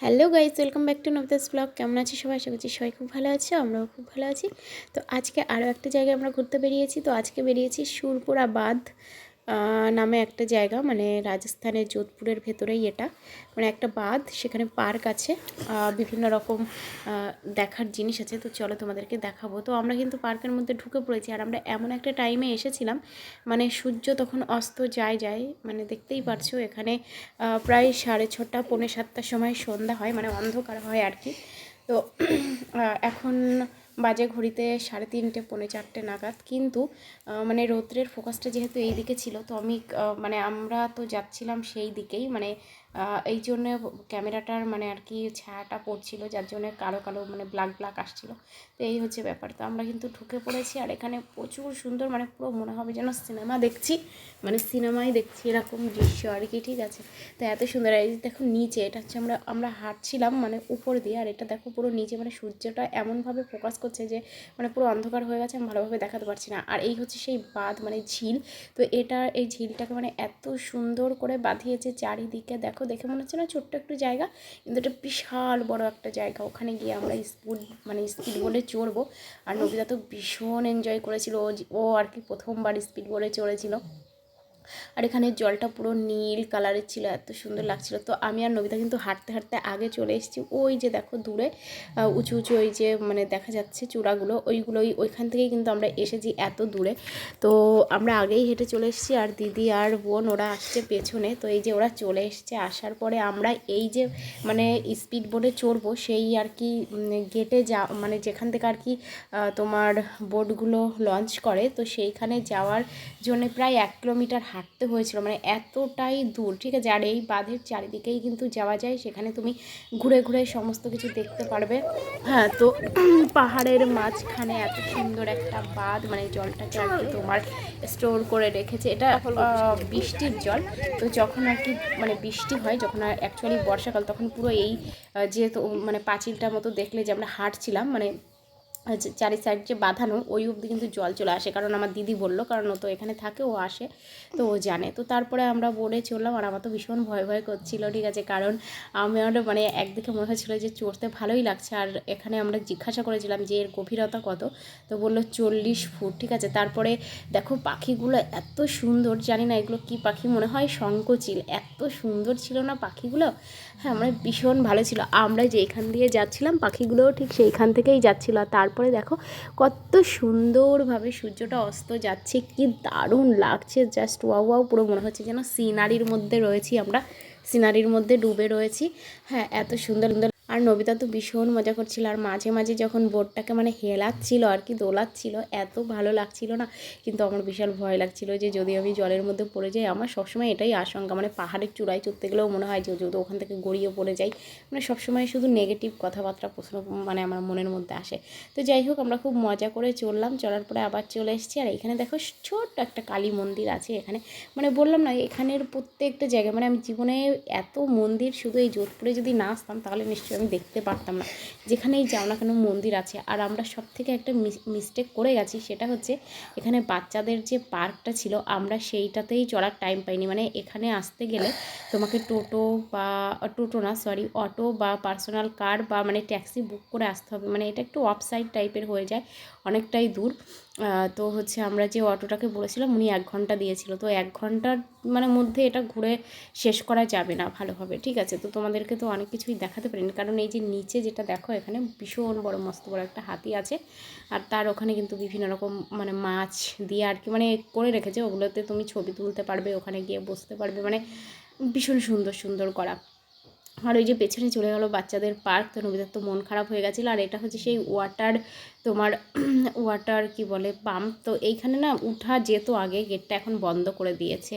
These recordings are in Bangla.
Hello guys welcome back to Nabadas blog. কেমন আছে সবাই? আশা করছি সবাই খুব ভালো আছে, আমরাও খুব ভালো আছি। তো আজকে আরও একটা জায়গায় আমরা ঘুরতে বেরিয়েছি। তো আজকে বেরিয়েছি সুরপুরা বাঁধ নামে একটা জায়গা মানে রাজস্থানের যোধপুরের ভেতরেই এটা। মানে একটা বাঁধ, সেখানে পার্ক আছে। বিভিন্ন রকম দেখার জিনিস আছে। তো চলো তোমাদেরকে দেখাবো। তো আমরা কিন্তু পার্কের মধ্যে ঢুকে পড়েছি, আর আমরা এমন একটা টাইমে এসেছিলাম মানে সূর্য তখন অস্ত যায় যায় মানে দেখতেই পারছ, এখানে প্রায় সাড়ে ছটা, পৌনে সাতটার সময় সন্ধ্যা হয় মানে অন্ধকার হয় আর কি। তো এখন বাজে ঘড়িতে সাড়ে তিনটে, পৌনে চারটে নাগাদ। কিন্তু মানে রৌদ্রের ফোকাসটা যেহেতু এই দিকে ছিল, তো আমি মানে আমরা তো যাচ্ছিলাম সেই দিকেই। মানে এই জন্য ক্যামেরাটার মানে আর কি ছায়াটা পড়ছিল, যার জন্য কালো কালো মানে ব্ল্যাক ব্ল্যাক আসছিল। তো এই হচ্ছে ব্যাপার। তো আমরা কিন্তু ঢুকে পড়েছি আর এখানে প্রচুর সুন্দর মানে পুরো মনে হবে যেন সিনেমা দেখছি মানে সিনেমাই দেখছি এরকম দৃশ্য আর কি, ঠিক আছে? তো এত সুন্দর। এই দেখো নিচে, এটা হচ্ছে আমরা আমরা হাঁটছিলাম মানে উপর দিয়ে আর এটা দেখো পুরো নিচে মানে সূর্যটা এমনভাবে ফোকাস করছে যে মানে পুরো অন্ধকার হয়ে গেছে, আমি ভালোভাবে দেখাতে পারছি না। আর এই হচ্ছে সেই বাঁধ মানে ঝিল। তো এটা, এই ঝিলটাকে মানে এত সুন্দর করে বাঁধিয়েছে চারিদিকে, দেখো দেখে মনে হচ্ছে না ছোট্ট একটু জায়গা, কিন্তু এটা বিশাল বড় একটা জায়গা। ওখানে গিয়ে আমরা স্পিড মানে স্পিড বোর্ডে চড়বো। আর নবিতা তো ভীষণ এনজয় করেছিল। ও আর কি প্রথমবার স্পিড বোর্ডে চড়েছিল। আর এখানে জলটা পুরো নীল কালারের ছিল, এত সুন্দর লাগছিল। তো আমি আর নবিতা কিন্তু হাঁটতে হাঁটতে আগে চলে এসেছি। ওই যে দেখো দূরে উঁচু উঁচু ওই যে মানে দেখা যাচ্ছে চূড়াগুলো, ওইগুলোই ওইখান থেকেই কিন্তু আমরা এসেছি এত দূরে। তো আমরা আগেই হেঁটে চলে এসেছি আর দিদি আর বোন ওরা আসছে পেছনে। তো এই যে ওরা চলে এসছে, আসার পরে আমরা এই যে মানে স্পিড বোর্ডে চড়বো, সেই আর কি গেটে যা মানে যেখান থেকে আর কি তোমার বোটগুলো লঞ্চ করে, তো সেইখানে যাওয়ার জন্য প্রায় এক কিলোমিটার হাঁটতে হয়েছিল মানে এতটাই দূর, ঠিক আছে? আর এই বাঁধের চারিদিকেই কিন্তু যাওয়া যায়, সেখানে তুমি ঘুরে ঘুরে সমস্ত কিছু দেখতে পারবে। হ্যাঁ তো পাহাড়ের মাঝখানে এত সুন্দর একটা বাঁধ মানে জলটাকে আর কি তোমার স্টোর করে রেখেছে। এটা বৃষ্টির জল, তো যখন আর কি মানে বৃষ্টি হয়, যখন অ্যাকচুয়ালি বর্ষাকাল, তখন পুরো এই যেহেতু মানে পাঁচিলটার মতো দেখলে যে আমরা হাঁটছিলাম মানে চারি সাইড যে বাঁধানো, ওই অবধি কিন্তু জল চলে আসে। কারণ আমার দিদি বলল, কারণ ও তো এখানে থাকে, ও আসে, তো ও জানে। তো তারপরে আমরা বোর্ডে চললাম, আর আমার তো ভীষণ ভয় ভয় করছিল, ঠিক আছে? কারণ আমার মানে একদিকে মনে হচ্ছিল যে চড়তে ভালোই লাগছে, আর এখানে আমরা জিজ্ঞাসা করেছিলাম যে এর গভীরতা কত? তো বলল চল্লিশ ফুট, ঠিক আছে? তারপরে দেখো পাখিগুলো এত সুন্দর, জানি না এগুলো কি পাখি, মনে হয় শঙ্কচিল এত সুন্দর ছিল না পাখিগুলো? হ্যাঁ মানে ভীষণ ভালো ছিল। আমরা যেখান দিয়ে যাচ্ছিলাম, পাখিগুলোও ঠিক সেইখান থেকেই যাচ্ছিল। আর তারপরে দেখো কত সুন্দরভাবে সূর্যটা অস্ত যাচ্ছে, কি দারুণ লাগছে জাস্ট ওয়াও ওয়াও পুরো মনে হচ্ছে যেন সিনারির মধ্যে রয়েছি আমরা, সিনারির মধ্যে ডুবে রয়েছি। হ্যাঁ এত সুন্দর সুন্দর আর নবিতা তো ভীষণ মজা করছিল। আর মাঝে মাঝে যখন বোটটাকে মানে হেলাচ্ছিল আর কি, দোলাচ্ছিল, এত ভালো লাগছিল না। কিন্তু আমার বিশাল ভয় লাগছিল যে যদি আমি জলের মধ্যে পড়ে যাই, আমার সবসময় এটাই আশঙ্কা। মানে পাহাড়ের চূড়ায় চড়তে গেলেও মনে হয় যে যদি ওখান থেকে গড়িয়ে পড়ে যাই মানে সবসময় শুধু নেগেটিভ কথাবার্তা প্রশ্ন মানে আমার মনের মধ্যে আসে। তো যাই হোক, আমরা খুব মজা করে চললাম। চলার পরে আবার চলে এসেছি। আর এখানে দেখো ছোট্ট একটা কালী মন্দির আছে এখানে। মানে বললাম না, এখানের প্রত্যেকটা জায়গা মানে আমি জীবনে এত মন্দির শুধু এই যোধপুরে যদি না আসতাম, তাহলে নিশ্চয়ই আমি দেখতে পারতাম না। যেখানেই যাও না কেন মন্দির আছে। আর আমরা সব থেকে একটা মিস্টেক করে গেছি সেটা হচ্ছে এখানে বাচ্চাদের যে পার্কটা ছিল, আমরা সেইটাতেই চড়ার টাইম পাইনি। মানে এখানে আসতে গেলে তোমাকে টোটো বা, টোটো না সরি অটো বা পার্সোনাল কার বা মানে ট্যাক্সি বুক করে আসতে হবে। মানে এটা একটু অফ সাইড টাইপের হয়ে যায়, অনেকটাই দূর। তো হচ্ছে আমরা যে অটোটাকে বলেছিলাম উনি এক ঘণ্টা দিয়েছিল। তো এক ঘণ্টার মানে মধ্যে এটা ঘুরে শেষ করা যাবে না ভালোভাবে, ঠিক আছে? তো তোমাদেরকে তো অনেক কিছুই দেখাতে পারিনি। কারণ এই যে নিচে যেটা দেখো, এখানে ভীষণ বড় মস্ত বড় একটা হাতি আছে। আর তার ওখানে কিন্তু বিভিন্ন রকম মানে মাছ দিয়ে আর কি মানে করে রেখেছে। ওগুলোতে তুমি ছবি তুলতে পারবে, ওখানে গিয়ে বসতে পারবে। মানে ভীষণ সুন্দর সুন্দর করা। আর ওই যে পেছনে চলে গেলো বাচ্চাদের পার্ক, তো নবীদের তো মন খারাপ হয়ে গেছিল। আর এটা হচ্ছে সেই ওয়াটার তোমার ওয়াটার কি বলে পাম্প তো এইখানে না উঠা যেত আগে গেটটা এখন বন্ধ করে দিয়েছে।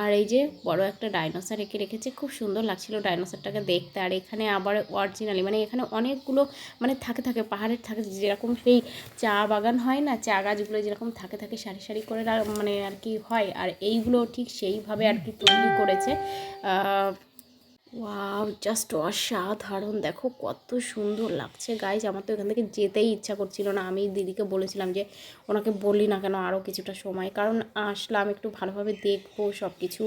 আর এই যে বড় একটা ডাইনোসর এঁকে রেখেছে, খুব সুন্দর লাগছিল ডাইনোসরটাকে দেখতে। আর এখানে আবার অরিজিনালি মানে এখানে অনেকগুলো মানে থাকে থাকে, পাহাড়ের থাকে, যেরকম সেই চা বাগান হয় না, চা গাছগুলো যেরকম থাকে থাকে, সারি সারি করে মানে আর কি হয়। আর এইগুলো ঠিক সেইভাবে আর কি তৈরি করেছে। ওয়াও জাস্ট অসাধারণ। দেখো, কত সুন্দর লাগছে। গাইজ আমার তো এখান থেকে যেতেই ইচ্ছা করছিল না। আমি দিদিকে বলেছিলাম যে, ওনাকে বলি না কেন আরও কিছুটা সময়। কারণ আসলাম, একটু ভালোভাবে দেখব সব কিছু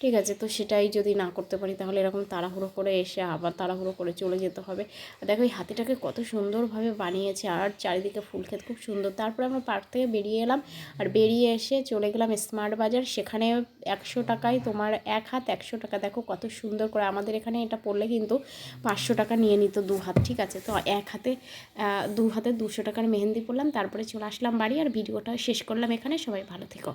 ঠিক আছে, তো সেটাই যদি না করতে পারি, তাহলে এরকম তাড়াহুড়ো করে এসে আবার তাড়াহুড়ো করে চলে যেতে হবে। দেখো, এই হাতিটাকে কত সুন্দরভাবে বানিয়েছে। আর চারিদিকে ফুল ক্ষেত খুব সুন্দর। তারপরে আমরা পার্ক থেকে বেরিয়ে এলাম। আর বেরিয়ে এসে চলে গেলাম স্মার্ট বাজার সেখানে একশো টাকায় তোমার এক হাত একশো টাকা। দেখো, কত সুন্দর করে আমাদের এখানে এটা পড়লে কিন্তু পাঁচশো টাকা নিয়ে নিত দু হাত, ঠিক আছে? তো এক হাতে দু হাতে দুশো টাকার মেহেন্দি পড়লাম, তারপরে চলে আসলাম বাড়ি আর ভিডিওটা শেষ করলাম এখানে, সবাই ভালো থেকো।